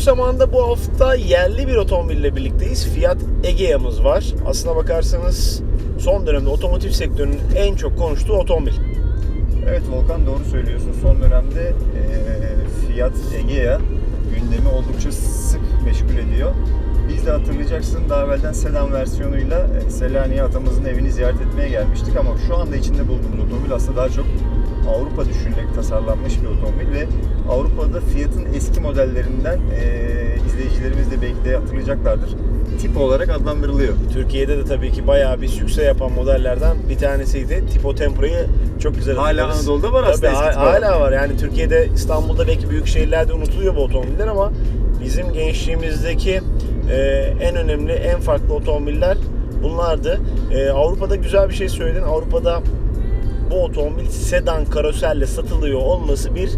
zamanda bu hafta yerli bir otomobille birlikteyiz. Fiat Egea'mız var. Aslına bakarsanız son dönemde otomotiv sektörünün en çok konuştuğu otomobil. Evet Volkan doğru söylüyorsun. Son dönemde e, Fiat Egea gündemi oldukça sık meşgul ediyor. Biz de hatırlayacaksın daha evvelden sedan versiyonuyla Selanik'e atamızın evini ziyaret etmeye gelmiştik ama şu anda içinde bulduğumuz otomobil aslında daha çok Avrupa düşünülerek tasarlanmış bir otomobil ve Avrupa'da Fiat'ın eski modellerinden e, izleyicilerimiz de belki de hatırlayacaklardır. Tip olarak adlandırılıyor. Türkiye'de de tabii ki bayağı bir sükse yapan modellerden bir tanesiydi. Tipo Tempo'yu çok güzel Hala hatırlarız. Anadolu'da var aslında Tabii, eski hala var. Yani Türkiye'de, İstanbul'da belki büyük şehirlerde unutuluyor bu otomobiller ama bizim gençliğimizdeki e, en önemli, en farklı otomobiller bunlardı. E, Avrupa'da güzel bir şey söyledin. Avrupa'da bu otomobil sedan karoselle satılıyor olması bir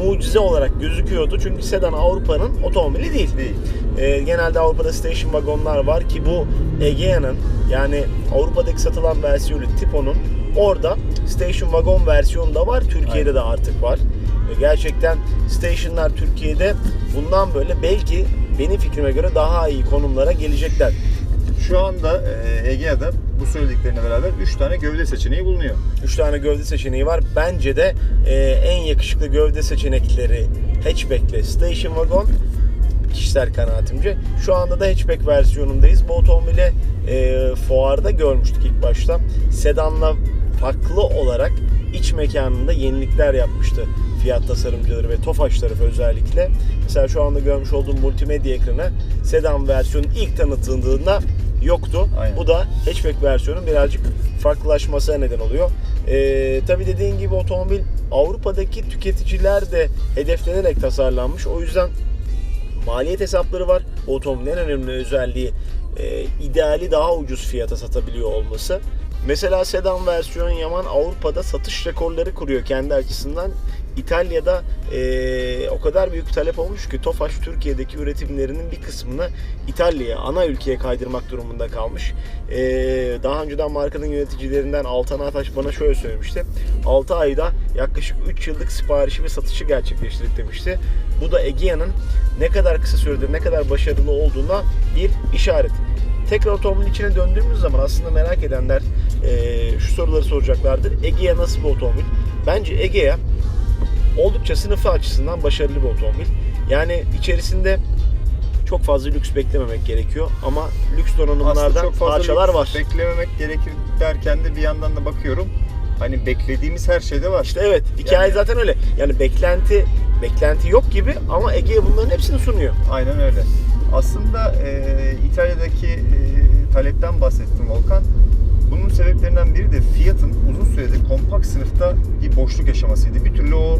mucize olarak gözüküyordu. Çünkü sedan Avrupa'nın otomobili değil. Değil. Ee, genelde Avrupa'da station wagonlar var ki bu Egea'nın yani Avrupa'daki satılan versiyonu Tipo'nun orada station wagon versiyonu da var. Türkiye'de Aynen. de artık var. Ve gerçekten stationlar Türkiye'de bundan böyle belki benim fikrime göre daha iyi konumlara gelecekler. Şu anda e, Egea'da bu söylediklerine beraber 3 tane gövde seçeneği bulunuyor. 3 tane gövde seçeneği var. Bence de e, en yakışıklı gövde seçenekleri hatchback'le station wagon kişisel kanaatimce. Şu anda da hatchback versiyonundayız. Bu otomobili e, fuarda görmüştük ilk başta. Sedanla farklı olarak iç mekanında yenilikler yapmıştı Fiat tasarımcıları ve Tofaş tarafı özellikle. Mesela şu anda görmüş olduğum multimedya ekranı sedan versiyonu ilk tanıtıldığında yoktu. Aynen. Bu da hatchback versiyonun birazcık farklılaşmasına neden oluyor. Ee, tabii dediğin gibi otomobil Avrupa'daki tüketiciler de hedeflenerek tasarlanmış. O yüzden maliyet hesapları var. Bu otomobilin en önemli özelliği e, ideali daha ucuz fiyata satabiliyor olması. Mesela sedan versiyon Yaman Avrupa'da satış rekorları kuruyor kendi açısından. İtalya'da e, o kadar büyük talep olmuş ki Tofaş Türkiye'deki üretimlerinin bir kısmını İtalya'ya, ana ülkeye kaydırmak durumunda kalmış. E, daha önceden markanın yöneticilerinden Altan Ataş bana şöyle söylemişti. 6 ayda yaklaşık 3 yıllık siparişi ve satışı gerçekleştirdik demişti. Bu da Egea'nın ne kadar kısa sürede ne kadar başarılı olduğuna bir işaret. Tekrar otomobilin içine döndüğümüz zaman aslında merak edenler eee, şu soruları soracaklardır. Egea nasıl bir otomobil? Bence Egea oldukça sınıfı açısından başarılı bir otomobil. Yani içerisinde çok fazla lüks beklememek gerekiyor ama lüks donanımlardan çok fazla parçalar lüks var. Beklememek gerekir derken de bir yandan da bakıyorum. Hani beklediğimiz her şeyde var. İşte evet hikaye Yani- zaten öyle. Yani beklenti beklenti yok gibi ama Egea bunların hepsini sunuyor. Aynen öyle. Aslında e, İtalya'daki e, talepten bahsettim Volkan. Bunun sebeplerinden biri de Fiat'ın uzun süredir kompakt sınıfta bir boşluk yaşamasıydı. Bir türlü o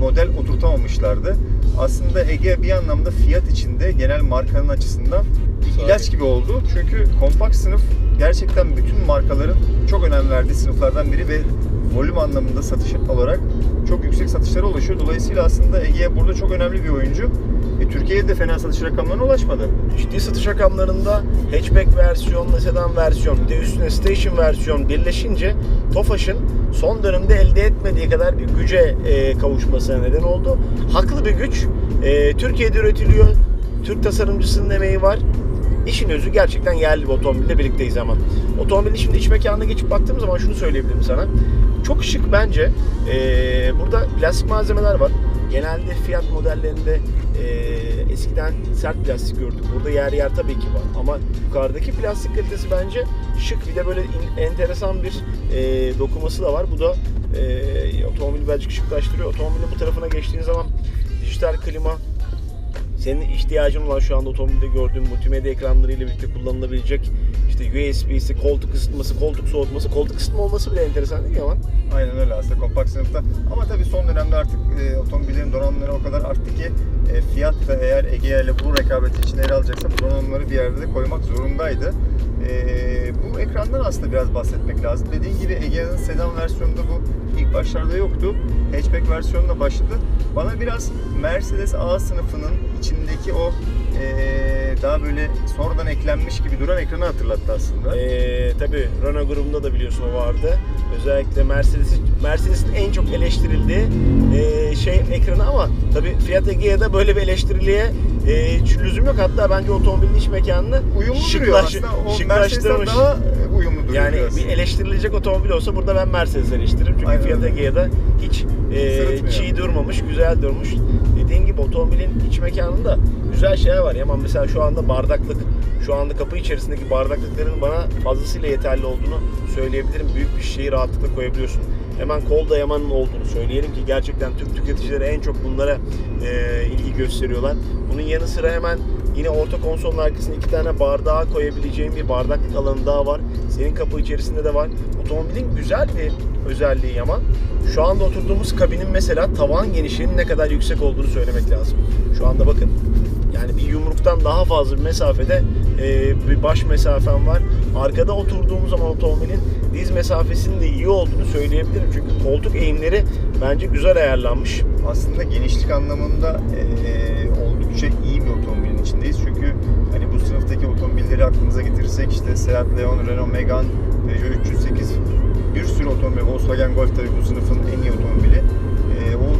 model oturtamamışlardı. Aslında Egea bir anlamda Fiat içinde genel markanın açısından bir Sahi. ilaç gibi oldu. Çünkü kompakt sınıf gerçekten bütün markaların çok önem verdiği sınıflardan biri ve volüm anlamında satış olarak çok yüksek satışlara ulaşıyor. Dolayısıyla aslında Egea burada çok önemli bir oyuncu. E, Türkiye'de de fena satış rakamlarına ulaşmadı. Ciddi satış rakamlarında hatchback versiyon, sedan versiyon, bir de üstüne station versiyon birleşince Tofaş'ın son dönemde elde etmediği kadar bir güce e, kavuşmasına neden oldu. Haklı bir güç. E, Türkiye'de üretiliyor. Türk tasarımcısının emeği var. İşin özü gerçekten yerli bir otomobille birlikteyiz ama. Otomobilin şimdi iç mekanına geçip baktığım zaman şunu söyleyebilirim sana. Çok şık bence. E, burada plastik malzemeler var. Genelde Fiat modellerinde eskiden sert plastik gördük. Burada yer yer tabii ki var. Ama yukarıdaki plastik kalitesi bence şık. Bir de böyle in- enteresan bir e, dokuması da var. Bu da e, otomobili birazcık şıklaştırıyor. Otomobilin bu tarafına geçtiğin zaman dijital klima, senin ihtiyacın olan şu anda otomobilde gördüğün multimedya ekranlarıyla birlikte kullanılabilecek işte USB'si, koltuk ısıtması, koltuk soğutması, koltuk ısıtma olması bile enteresan değil mi Yaman? Aynen öyle aslında kompakt sınıfta. Ama tabii son dönemde artık e, otomobillerin donanımları o kadar arttı ki e, Fiat da eğer Egea ile bu rekabeti içine yer alacaksa bu donanımları bir yerde de koymak zorundaydı. E, bu ekrandan aslında biraz bahsetmek lazım. Dediğin gibi Egea'nın sedan versiyonunda bu ilk başlarda yoktu. Hatchback versiyonuna başladı. Bana biraz Mercedes A sınıfının içindeki o e, daha böyle sonradan eklenmiş gibi duran ekranı hatırlattı aslında. Ee, tabii Renault grubunda da biliyorsun o vardı. Özellikle Mercedes Mercedes'in en çok eleştirildiği e, şey ekranı ama tabii Fiat Egea'da böyle bir eleştiriliğe e, lüzum yok. Hatta bence otomobilin iç mekanını uyumlu duruyor şıklaş- aslında. O şıklaştırmış. Daha e, uyumlu duruyor Yani biraz. bir eleştirilecek otomobil olsa burada ben Mercedes eleştiririm. Çünkü Aynen Fiat. Egea'da hiç e, Sırıtmıyor. çiğ durmamış, güzel durmuş. Dediğin gibi otomobilin iç mekanında güzel şeyler var. Yaman mesela şu anda bardaklık, şu anda kapı içerisindeki bardaklıkların bana fazlasıyla yeterli olduğunu söyleyebilirim. Büyük bir şişeyi rahatlıkla koyabiliyorsun. Hemen kol dayamanın olduğunu söyleyelim ki gerçekten Türk tüketicileri en çok bunlara e, ilgi gösteriyorlar. Bunun yanı sıra hemen yine orta konsolun arkasına iki tane bardağı koyabileceğim bir bardaklık alanı daha var. Senin kapı içerisinde de var. Otomobilin güzel bir özelliği Yaman. Şu anda oturduğumuz kabinin mesela tavan genişliğinin ne kadar yüksek olduğunu söylemek lazım. Şu anda bakın yani bir yumruktan daha fazla bir mesafede e, bir baş mesafem var. Arkada oturduğum zaman otomobilin diz mesafesinin de iyi olduğunu söyleyebilirim. Çünkü koltuk eğimleri bence güzel ayarlanmış. aslında genişlik anlamında eee, oldukça iyi bir otomobilin içindeyiz. Çünkü hani bu sınıftaki otomobilleri aklımıza getirirsek işte Seat Leon, Renault Megane, Peugeot 308 bir sürü otomobil, Volkswagen Golf tabii bu sınıfın en iyi otomobili.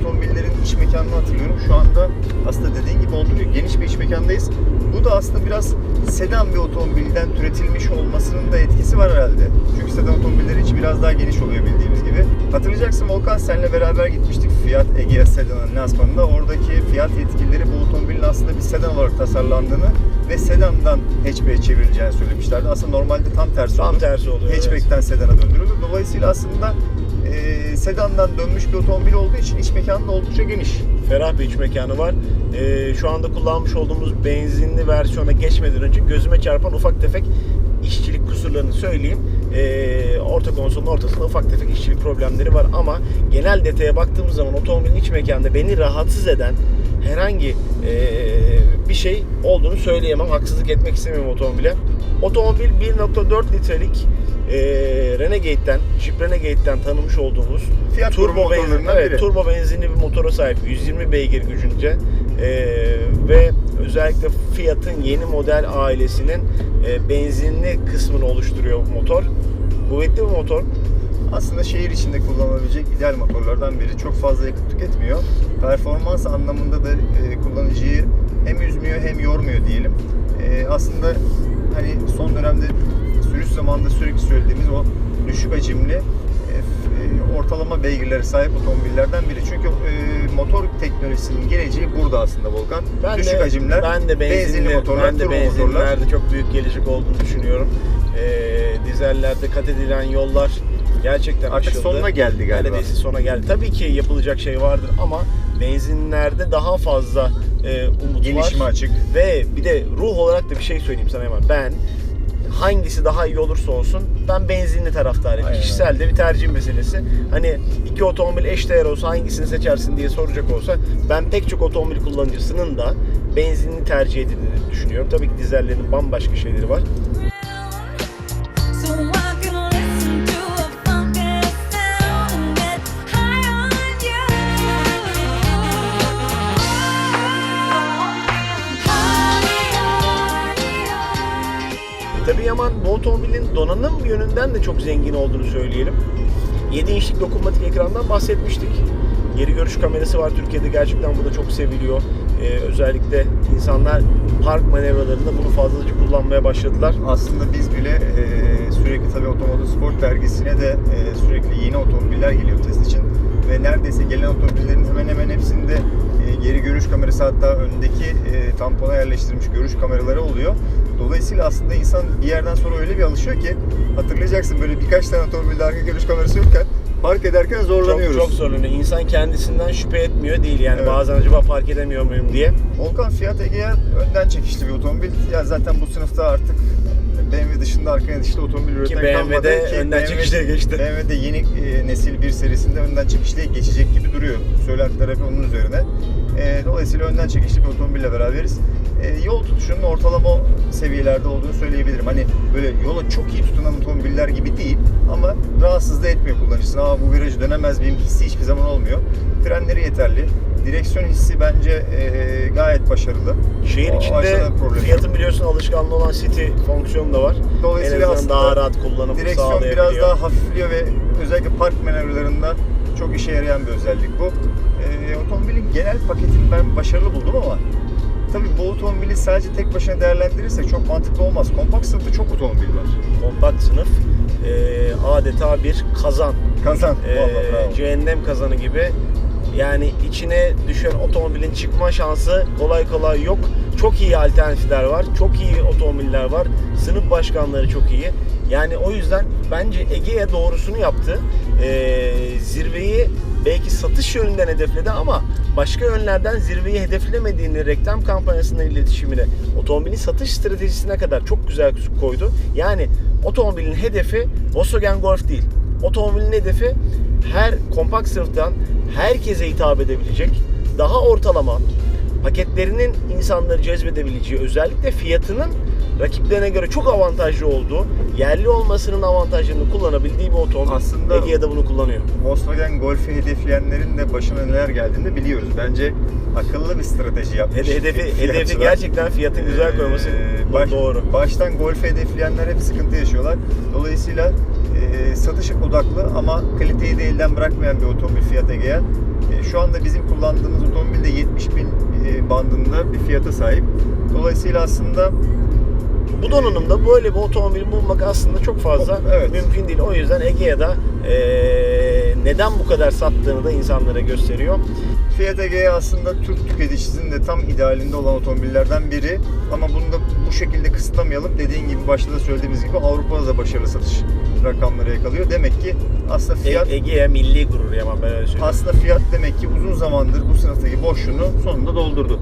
Otomobillerin iç mekanını hatırlıyorum. Şu anda aslında dediğin gibi gibi geniş bir iç mekandayız. Bu da aslında biraz sedan bir otomobilden türetilmiş olmasının da etkisi var herhalde. Çünkü sedan otomobilleri içi biraz daha geniş oluyor bildiğimiz gibi. Hatırlayacaksın Volkan senle beraber gitmiştik Fiat Egea Sedan'ın lansmanında. Oradaki Fiat yetkilileri bu otomobilin aslında bir sedan olarak tasarlandığını ve sedandan hatchback'e çevrileceğini söylemişlerdi. Aslında normalde tam tersi Tam olur. tersi oluyor. evet. Hatchback'ten sedana döndürülür. Dolayısıyla aslında e, sedandan dönmüş bir otomobil olduğu için iç mekanı da oldukça geniş. ferah bir iç mekanı var. Ee, şu anda kullanmış olduğumuz benzinli versiyona geçmeden önce gözüme çarpan ufak tefek işçilik kusurlarını söyleyeyim. Ee, orta konsolun ortasında ufak tefek işçilik problemleri var ama genel detaya baktığımız zaman otomobilin iç mekanında beni rahatsız eden herhangi ee, bir şey olduğunu söyleyemem. Haksızlık etmek istemiyorum otomobile. Otomobil 1.4 litrelik ee, Renegade'den, Jeep Renegade'den tanımış olduğumuz grubu turbo benzin, evet, biri. turbo benzinli bir motora sahip 120 beygir gücünce Ee, ve özellikle Fiat'ın yeni model ailesinin e, benzinli kısmını oluşturuyor bu motor. Kuvvetli bir motor. Aslında şehir içinde kullanılabilecek ideal motorlardan biri. Çok fazla yakıt tüketmiyor. Performans anlamında da e, kullanıcıyı hem üzmüyor hem yormuyor diyelim. E, aslında hani son dönemde sürüş zamanında sürekli söylediğimiz o düşük hacimli e, e, ortalama beygirlere sahip otomobillerden biri. Çünkü e, motor teknolojisinin geleceği burada aslında Volkan. Ben düşük de, hacimler, ben de benzinli, benzinli motorlar, ben de benzinlerde çok büyük gelecek olduğunu düşünüyorum. Ee, dizellerde kat edilen yollar gerçekten Artık aşıldı. sonuna geldi galiba. Neredeyse sona geldi. Tabii ki yapılacak şey vardır ama benzinlerde daha fazla e, umut Gelişime var. açık. Ve bir de ruh olarak da bir şey söyleyeyim sana hemen. Ben hangisi daha iyi olursa olsun ben benzinli taraftarıyım. Aynen Kişisel de bir tercih meselesi. Hani iki otomobil eşdeğer olsa hangisini seçersin diye soracak olsa ben pek çok otomobil kullanıcısının da benzinli tercih edildiğini düşünüyorum. Tabii ki dizellerin bambaşka şeyleri var. Yaman bu otomobilin donanım yönünden de çok zengin olduğunu söyleyelim. 7 inçlik dokunmatik ekrandan bahsetmiştik. Geri görüş kamerası var Türkiye'de gerçekten bu da çok seviliyor. Ee, özellikle insanlar park manevralarında bunu fazlaca kullanmaya başladılar. Aslında biz bile e, sürekli tabii Otomotiv Sport dergisine de e, sürekli yeni otomobiller geliyor test için ve neredeyse gelen otomobillerin hemen hemen hepsinde geri görüş kamerası hatta öndeki e, tampona yerleştirilmiş görüş kameraları oluyor. Dolayısıyla aslında insan bir yerden sonra öyle bir alışıyor ki hatırlayacaksın böyle birkaç tane otomobilde arka görüş kamerası yokken park ederken zorlanıyoruz. Çok, çok zorlanıyor. İnsan kendisinden şüphe etmiyor değil yani Evet. bazen acaba park edemiyor muyum diye. Volkan Fiat Egea önden çekişli bir otomobil. Ya zaten bu sınıfta artık BMW dışında arkaya dişli otomobil üreten BMW'de kalmadı. Ki önden çekişliye geçti. BMW'de yeni e, nesil bir serisinde önden çekişliye geçecek gibi duruyor. Söylentiler hep onun üzerine. E, dolayısıyla önden çekişli bir otomobille beraberiz. e, yol tutuşunun ortalama seviyelerde olduğunu söyleyebilirim. Hani böyle yola çok iyi tutunan otomobiller gibi değil ama rahatsız da etmiyor kullanıcısını. Aa bu virajı dönemez miyim hissi hiçbir zaman olmuyor. Frenleri yeterli. Direksiyon hissi bence e, gayet başarılı. Şehir O içinde fiyatın biliyorsun alışkanlığı olan City fonksiyonu da var. Dolayısıyla en daha rahat kullanımı Direksiyon biraz daha hafifliyor ve özellikle park manevralarında çok işe yarayan bir özellik bu. Ee, otomobilin genel paketini ben başarılı buldum ama tabii bu otomobili sadece tek başına değerlendirirsek çok mantıklı olmaz. Kompakt sınıfta çok otomobil var. Kompakt sınıf e, adeta bir kazan. Kazan. E, Vallahi bravo. cehennem kazanı gibi. Yani içine düşen otomobilin çıkma şansı kolay kolay yok. Çok iyi alternatifler var. Çok iyi otomobiller var. Sınıf başkanları çok iyi. Yani o yüzden bence Ege'ye doğrusunu yaptı. Ee, zirveyi belki satış yönünden hedefledi ama başka yönlerden zirveyi hedeflemediğini reklam kampanyasından iletişimine, otomobilin satış stratejisine kadar çok güzel koydu. Yani otomobilin hedefi Volkswagen Golf değil. Otomobilin hedefi her kompakt sınıftan herkese hitap edebilecek, daha ortalama, paketlerinin insanları cezbedebileceği, özellikle fiyatının rakiplerine göre çok avantajlı olduğu, yerli olmasının avantajlarını kullanabildiği bir otomobil. Aslında- Egea da bunu kullanıyor. Volkswagen Golf'ü hedefleyenlerin de başına neler geldiğini de biliyoruz. Bence akıllı bir strateji yapmış. Hede- Hedefi, hedefi gerçekten fiyatın güzel koyması Ee, baş- doğru. Baştan Golf'ü hedefleyenler hep sıkıntı yaşıyorlar. Dolayısıyla e, satış odaklı ama kaliteyi de elden bırakmayan bir otomobil Fiat Egea. E, şu anda bizim kullandığımız otomobil de 70 bin e, bandında bir fiyata sahip. Dolayısıyla aslında Bu donanımda böyle bir otomobil bulmak aslında çok fazla Evet. mümkün değil. O yüzden Egea'da eee neden bu kadar sattığını da insanlara gösteriyor. Fiat Egea aslında Türk tüketicisinin de tam idealinde olan otomobillerden biri. Ama bunu da bu şekilde kısıtlamayalım. Dediğin gibi başta da söylediğimiz gibi Avrupa'da da başarılı satış rakamları yakalıyor. Demek ki aslında Fiat E- Egea milli gurur Yaman ben öyle söyleyeyim. aslında Fiat demek ki uzun zamandır bu sınıftaki boşluğunu sonunda doldurdu.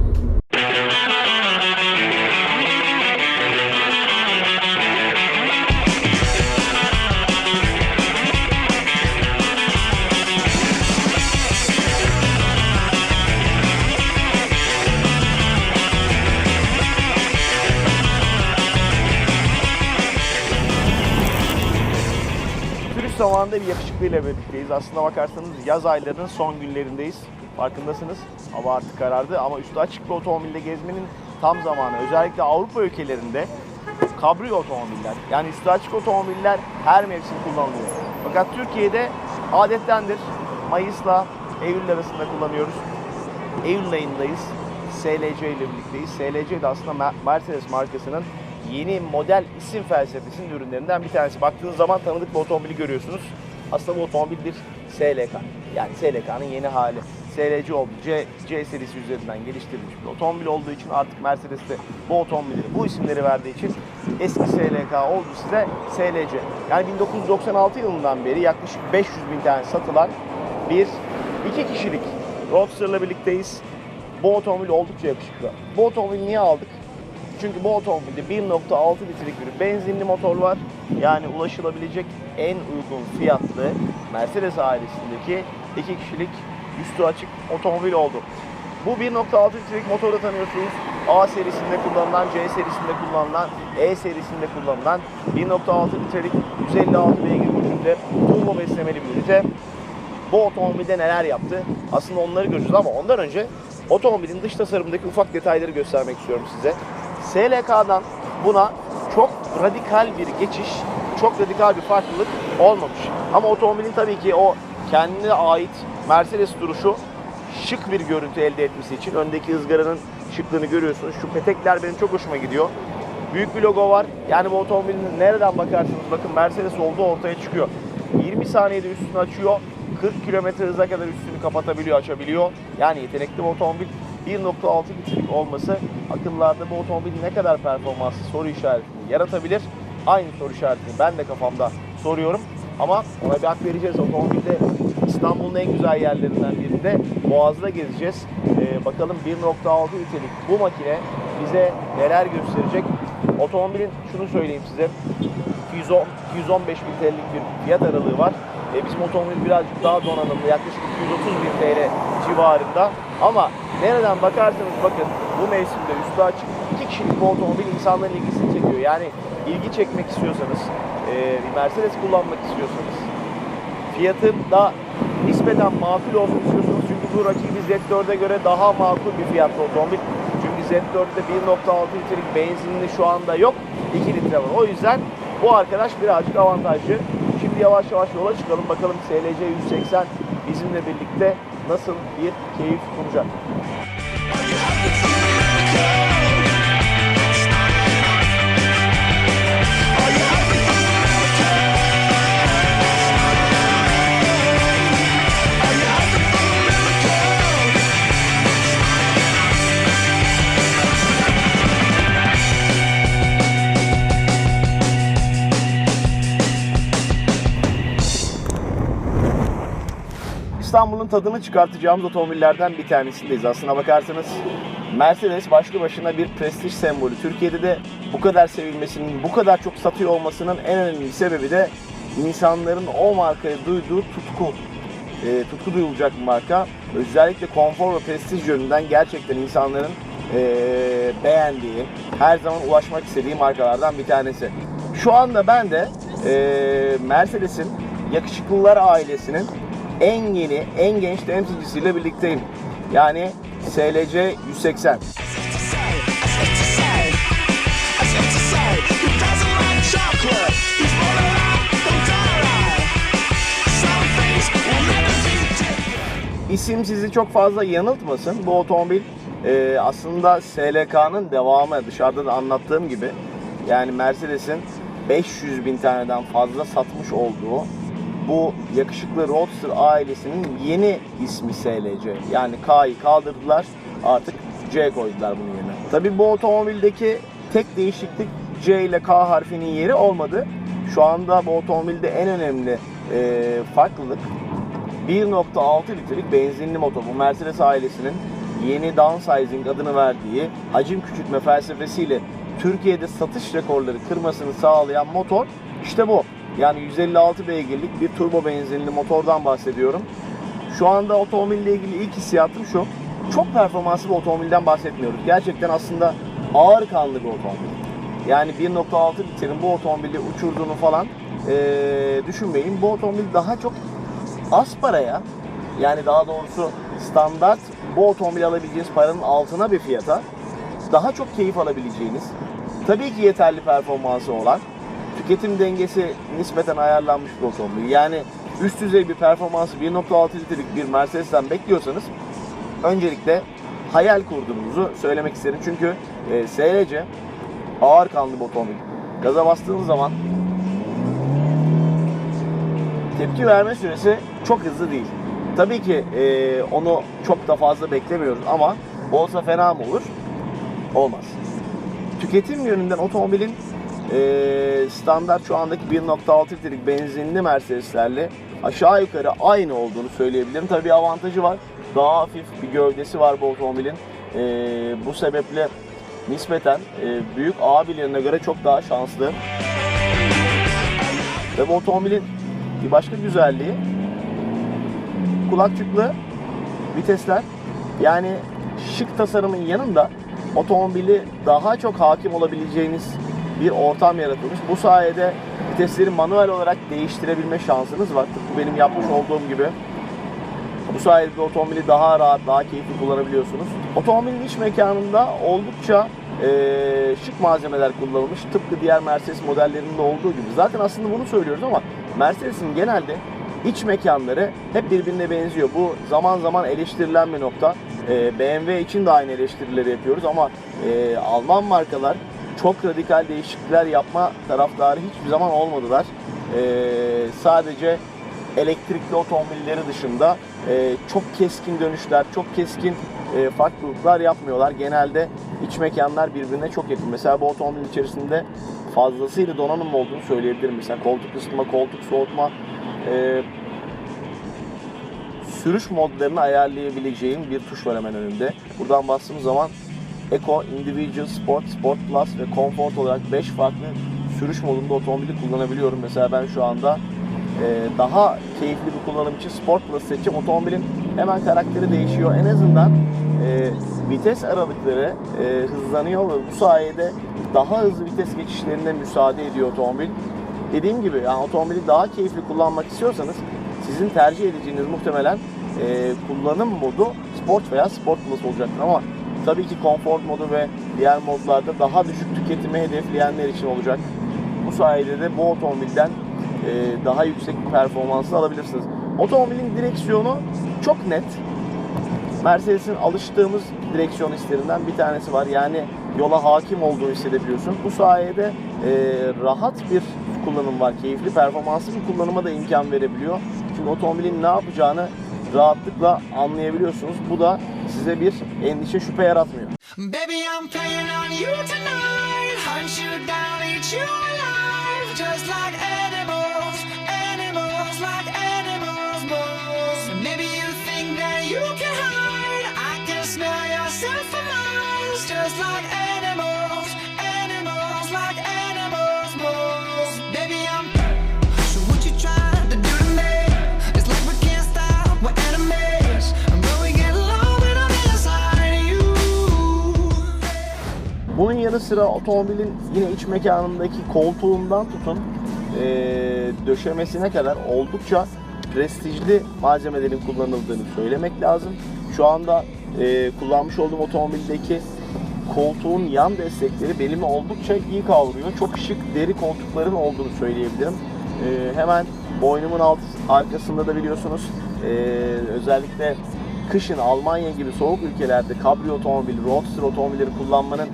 Zamanında bir yakışıklıyla birlikteyiz. Aslında bakarsanız yaz aylarının son günlerindeyiz. Farkındasınız. Hava artık karardı ama üstü açık bir otomobilde gezmenin tam zamanı. Özellikle Avrupa ülkelerinde kabriyo otomobiller yani üstü açık otomobiller her mevsim kullanılıyor. Fakat Türkiye'de adettendir. Mayıs'la Eylül arasında kullanıyoruz. Eylül ayındayız. SLC ile birlikteyiz. SLC de aslında Mer- Mercedes markasının yeni model isim felsefesinin ürünlerinden bir tanesi. Baktığınız zaman tanıdık bir otomobili görüyorsunuz. Aslında bu otomobil bir SLK. Yani SLK'nın yeni hali. SLC oldu. C, C serisi üzerinden geliştirilmiş bir otomobil olduğu için artık Mercedes de bu otomobilleri bu isimleri verdiği için eski SLK oldu size SLC. Yani 1996 yılından beri yaklaşık 500 bin tane satılan bir iki kişilik Roadster'la birlikteyiz. Bu otomobil oldukça yakışıklı. Bu otomobili niye aldık? Çünkü bu otomobilde 1.6 litrelik bir benzinli motor var. Yani ulaşılabilecek en uygun fiyatlı Mercedes ailesindeki iki kişilik üstü açık otomobil oldu. Bu 1.6 litrelik motoru tanıyorsunuz. A serisinde kullanılan, C serisinde kullanılan, E serisinde kullanılan 1.6 litrelik 156 beygir gücünde turbo beslemeli bir ünite bu otomobilde neler yaptı? Aslında onları göreceğiz ama ondan önce otomobilin dış tasarımındaki ufak detayları göstermek istiyorum size. SLK'dan buna çok radikal bir geçiş, çok radikal bir farklılık olmamış. Ama otomobilin tabii ki o kendine ait Mercedes duruşu şık bir görüntü elde etmesi için öndeki ızgaranın şıklığını görüyorsunuz. Şu petekler benim çok hoşuma gidiyor. Büyük bir logo var. Yani bu otomobilin nereden bakarsanız bakın Mercedes olduğu ortaya çıkıyor. 20 saniyede üstünü açıyor. 40 km hıza kadar üstünü kapatabiliyor, açabiliyor. Yani yetenekli bir otomobil. 1.6 litrelik olması akıllarda bu otomobil ne kadar performanslı soru işaretini yaratabilir. Aynı soru işaretini ben de kafamda soruyorum. Ama ona bir hak vereceğiz. Otomobilde İstanbul'un en güzel yerlerinden birinde Boğaz'da gezeceğiz. Ee, bakalım 1.6 litrelik bu makine bize neler gösterecek. Otomobilin şunu söyleyeyim size. 210, 215 bin TL'lik bir fiyat aralığı var. E, bizim otomobil birazcık daha donanımlı yaklaşık 230 bin TL civarında. Ama nereden bakarsanız bakın bu mevsimde üstü açık kişilik bu otomobil insanların ilgisini çekiyor. Yani ilgi çekmek istiyorsanız, e, bir Mercedes kullanmak istiyorsanız, fiyatın da nispeten makul olsun istiyorsanız çünkü bu rakibi Z4'e göre daha makul bir fiyatlı otomobil. Çünkü Z4'te 1.6 litrelik benzinli şu anda yok, 2 litre var. O yüzden bu arkadaş birazcık avantajlı. Yavaş yavaş yola çıkalım bakalım SLC 180 bizimle birlikte nasıl bir keyif sunacak. İstanbul'un tadını çıkartacağımız otomobillerden bir tanesindeyiz. Aslına bakarsanız Mercedes başlı başına bir prestij sembolü. Türkiye'de de bu kadar sevilmesinin, bu kadar çok satıyor olmasının en önemli sebebi de insanların o markaya duyduğu tutku. E, tutku duyulacak bir marka. Özellikle konfor ve prestij yönünden gerçekten insanların e, beğendiği, her zaman ulaşmak istediği markalardan bir tanesi. Şu anda ben de e, Mercedes'in yakışıklılar ailesinin en yeni, en genç temsilcisiyle birlikteyim. Yani SLC 180. İsim sizi çok fazla yanıltmasın. Bu otomobil e, aslında SLK'nın devamı. Dışarıda da anlattığım gibi. Yani Mercedes'in 500 bin taneden fazla satmış olduğu bu yakışıklı Roadster ailesinin yeni ismi SLC. Yani K'yı kaldırdılar artık C koydular bunun yerine. Tabii bu otomobildeki tek değişiklik C ile K harfinin yeri olmadı. Şu anda bu otomobilde en önemli e, farklılık 1.6 litrelik benzinli motor. Bu Mercedes ailesinin yeni downsizing adını verdiği hacim küçültme felsefesiyle Türkiye'de satış rekorları kırmasını sağlayan motor işte bu. Yani 156 beygirlik bir turbo benzinli motordan bahsediyorum. Şu anda otomobille ilgili ilk hissiyatım şu. Çok performanslı bir otomobilden bahsetmiyoruz. Gerçekten aslında ağır kanlı bir otomobil. Yani 1.6 litrenin bu otomobili uçurduğunu falan eee, düşünmeyin. Bu otomobil daha çok az paraya yani daha doğrusu standart bu otomobili alabileceğiniz paranın altına bir fiyata daha çok keyif alabileceğiniz tabii ki yeterli performansı olan tüketim dengesi nispeten ayarlanmış bir otomobil. Yani üst düzey bir performansı 1.6 litrelik bir Mercedes'ten bekliyorsanız öncelikle hayal kurduğunuzu söylemek isterim. Çünkü e, SLC ağır kanlı bir otomobil. Gaza bastığınız zaman tepki verme süresi çok hızlı değil. Tabii ki e, onu çok da fazla beklemiyoruz ama olsa fena mı olur? Olmaz. Tüketim yönünden otomobilin e, standart şu andaki 1.6 litrelik benzinli Mercedeslerle aşağı yukarı aynı olduğunu söyleyebilirim. Tabii bir avantajı var. Daha hafif bir gövdesi var bu otomobilin. E, bu sebeple nispeten e, büyük abilerine göre çok daha şanslı. Ve bu otomobilin bir başka güzelliği kulakçıklı vitesler. Yani şık tasarımın yanında otomobili daha çok hakim olabileceğiniz bir ortam yaratılmış. Bu sayede vitesleri manuel olarak değiştirebilme şansınız var. Tıpkı benim yapmış olduğum gibi. Bu sayede otomobili daha rahat, daha keyifli kullanabiliyorsunuz. Otomobilin iç mekanında oldukça eee, şık malzemeler kullanılmış. Tıpkı diğer Mercedes modellerinde olduğu gibi. Zaten aslında bunu söylüyoruz ama Mercedes'in genelde iç mekanları hep birbirine benziyor. Bu zaman zaman eleştirilen bir nokta. Eee, BMW için de aynı eleştirileri yapıyoruz ama eee, Alman markalar çok radikal değişiklikler yapma taraftarı hiçbir zaman olmadılar. Eee, sadece elektrikli otomobilleri dışında e, çok keskin dönüşler, çok keskin e, farklılıklar yapmıyorlar. Genelde iç mekanlar birbirine çok yakın. Mesela bu otomobilin içerisinde fazlasıyla donanım olduğunu söyleyebilirim. Mesela koltuk ısıtma, koltuk soğutma, e, sürüş modlarını ayarlayabileceğim bir tuş var hemen önünde. Buradan bastığım zaman Eco, Individual, Sport, Sport Plus ve Comfort olarak 5 farklı sürüş modunda otomobili kullanabiliyorum. Mesela ben şu anda e, daha keyifli bir kullanım için Sport Plus seçeceğim. Otomobilin hemen karakteri değişiyor. En azından e, vites aralıkları e, hızlanıyor ve bu sayede daha hızlı vites geçişlerine müsaade ediyor otomobil. Dediğim gibi yani otomobili daha keyifli kullanmak istiyorsanız sizin tercih edeceğiniz muhtemelen e, kullanım modu Sport veya Sport Plus olacaktır ama tabii ki konfor modu ve diğer modlarda daha düşük tüketimi hedefleyenler için olacak. Bu sayede de bu otomobilden e, daha yüksek bir performansını alabilirsiniz. Otomobilin direksiyonu çok net. Mercedes'in alıştığımız direksiyon hislerinden bir tanesi var. Yani yola hakim olduğunu hissedebiliyorsun. Bu sayede e, rahat bir kullanım var. Keyifli, performanslı bir kullanıma da imkan verebiliyor. Çünkü otomobilin ne yapacağını rahatlıkla anlayabiliyorsunuz. Bu da size bir endişe, şüphe yaratmıyor. Baby, I'm playing on you tonight. Hunt you down, eat you alive. Just like animals, yanı sıra otomobilin yine iç mekanındaki koltuğundan tutun eee, döşemesine kadar oldukça prestijli malzemelerin kullanıldığını söylemek lazım. Şu anda eee, kullanmış olduğum otomobildeki koltuğun yan destekleri belimi oldukça iyi kavruyor. Çok şık deri koltukların olduğunu söyleyebilirim. Eee, hemen boynumun alt arkasında da biliyorsunuz eee, özellikle kışın Almanya gibi soğuk ülkelerde kabrio otomobil, roadster otomobilleri kullanmanın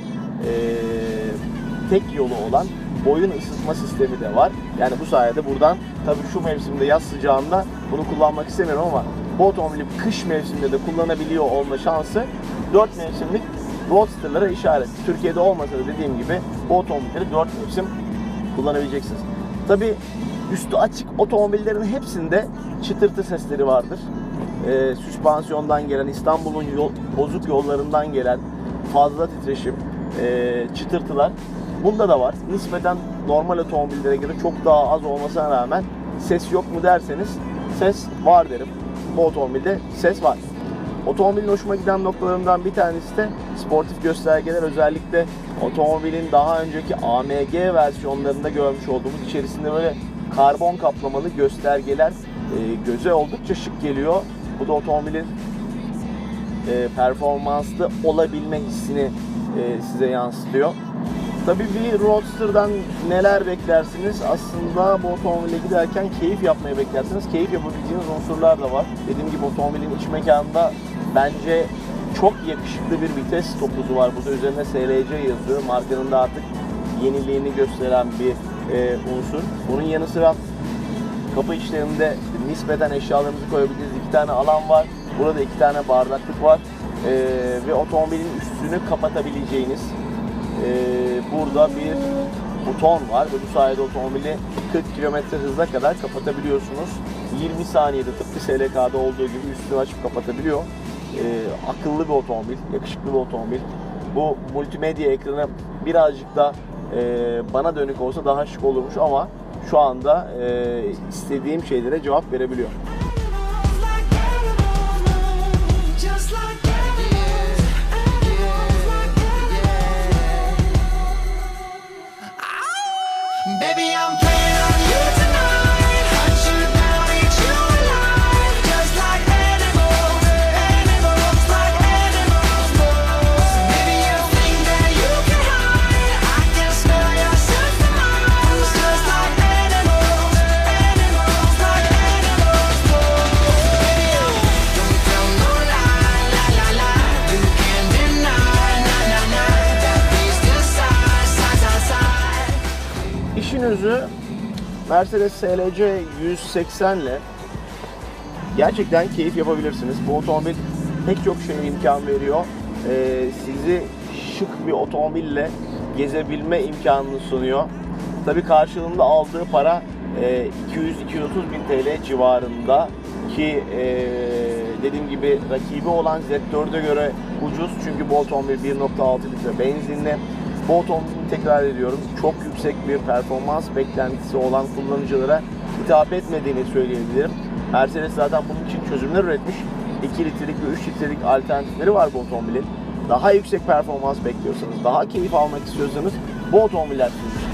tek yolu olan boyun ısıtma sistemi de var. Yani bu sayede buradan tabii şu mevsimde yaz sıcağında bunu kullanmak istemiyorum ama otomobili kış mevsiminde de kullanabiliyor olma şansı 4 mevsimlik roadsterlara işaret. Türkiye'de olmasa da dediğim gibi bu otomobilleri 4 mevsim kullanabileceksiniz. Tabii üstü açık otomobillerin hepsinde çıtırtı sesleri vardır. Ee, süspansiyondan gelen, İstanbul'un yol- bozuk yollarından gelen fazla titreşim, e, çıtırtılar. Bunda da var. Nispeten normal otomobillere göre çok daha az olmasına rağmen ses yok mu derseniz ses var derim. Bu otomobilde ses var. Otomobilin hoşuma giden noktalarından bir tanesi de sportif göstergeler. Özellikle otomobilin daha önceki AMG versiyonlarında görmüş olduğumuz içerisinde böyle karbon kaplamalı göstergeler e, göze oldukça şık geliyor. Bu da otomobilin e, performanslı olabilme hissini e, size yansıtıyor. Tabii bir Roadster'dan neler beklersiniz? Aslında bu otomobile giderken keyif yapmayı beklersiniz. Keyif yapabileceğiniz unsurlar da var. Dediğim gibi otomobilin iç mekanında bence çok yakışıklı bir vites topuzu var. Burada üzerine SLC yazıyor. Markanın da artık yeniliğini gösteren bir e, unsur. Bunun yanı sıra Kapı içlerinde nispeten eşyalarınızı koyabildiğiniz iki tane alan var. Burada iki tane bardaklık var. Ee, ve otomobilin üstünü kapatabileceğiniz ee, burada bir buton var. Ve bu sayede otomobili 40 km hıza kadar kapatabiliyorsunuz. 20 saniyede tıpkı SLK'da olduğu gibi üstünü açıp kapatabiliyor. Ee, akıllı bir otomobil, yakışıklı bir otomobil. Bu multimedya ekranı birazcık da e, bana dönük olsa daha şık olurmuş ama şu anda e, istediğim şeylere cevap verebiliyor. Animals. Baby, Mercedes SLC 180 ile gerçekten keyif yapabilirsiniz. Bu otomobil pek çok şeye imkan veriyor. Ee, sizi şık bir otomobille gezebilme imkanını sunuyor. Tabii karşılığında aldığı para e, 200-230 bin TL civarında ki e, dediğim gibi rakibi olan Z4'e göre ucuz çünkü bu otomobil 1.6 litre benzinli. Bu otomobilin tekrar ediyorum çok yüksek bir performans beklentisi olan kullanıcılara hitap etmediğini söyleyebilirim. Mercedes zaten bunun için çözümler üretmiş. 2 litrelik ve 3 litrelik alternatifleri var bu otomobilin. Daha yüksek performans bekliyorsanız, daha keyif almak istiyorsanız bu otomobiller sizin.